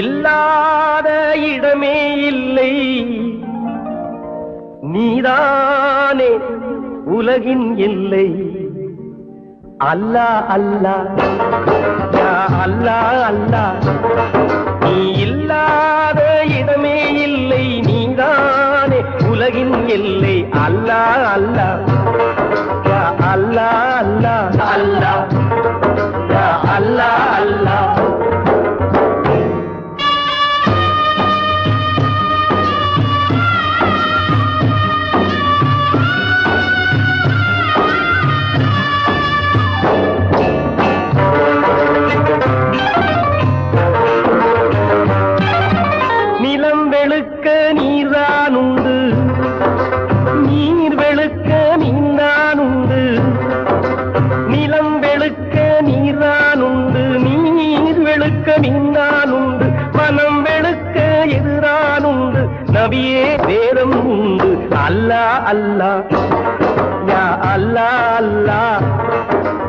இல்லாத இடமே இல்லை. நீதானே உலகின் இல்லை அல்லா அல்லா. அல்லா அல்லா. நீ இல்ல நீரானுண்டு நீர் வெளுக்க நீந்தான் மனம் வெளுக்க எதிரானுண்டு. நபியே வேதம் உண்டு. அல்லா அல்லா. யா அல்லா அல்லா.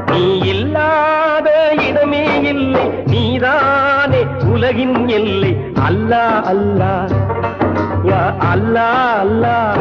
நீ இல்லாத இடமே இல்லை. நீதானே உலகின் எல்லை. அல்லா அல்லா. யா அல்லா அல்லா.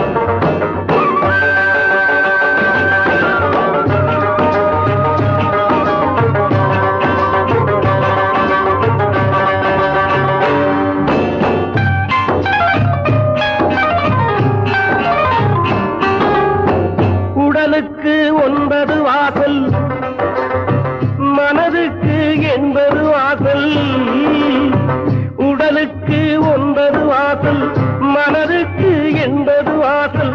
மனதுக்கு எண்பது வாசல் உடலுக்கு ஒன்பது வாசல் மனதுக்கு எண்பது வாசல்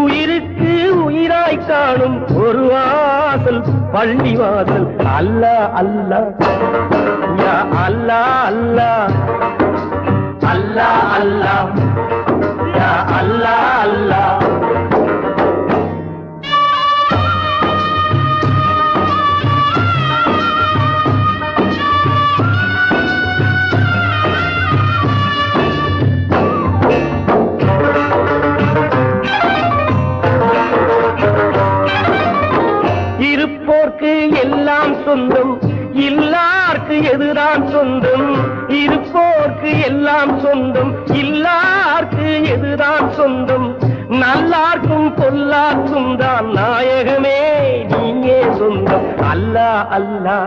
உயிருக்கு உயிராய் காணும் ஒரு வாசல். பள்ளி வாசல் அல்லா அல்லா யா அல்லா அல்லா அல்லா அல்லா. இல்லார்க்கு எதுதான் சொந்தம்? இருப்போர்க்கு எல்லாம் சொந்தம். இல்லார்க்கு எதுதான் சொந்தம்? நல்லார்க்கும் பொல்லார்க்கும் தான் நாயகமே. நீயே சொந்தம். அல்லா அல்லா.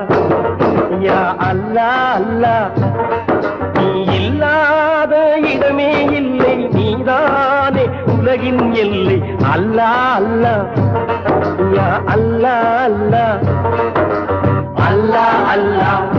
யா அல்லா அல்லா. நீ இல்லாத இடமே இல்லை. நீதானே உலகின் எல்லை. அல்லா அல்லா. யா அல்லா அல்லா. அல்லா அல்லா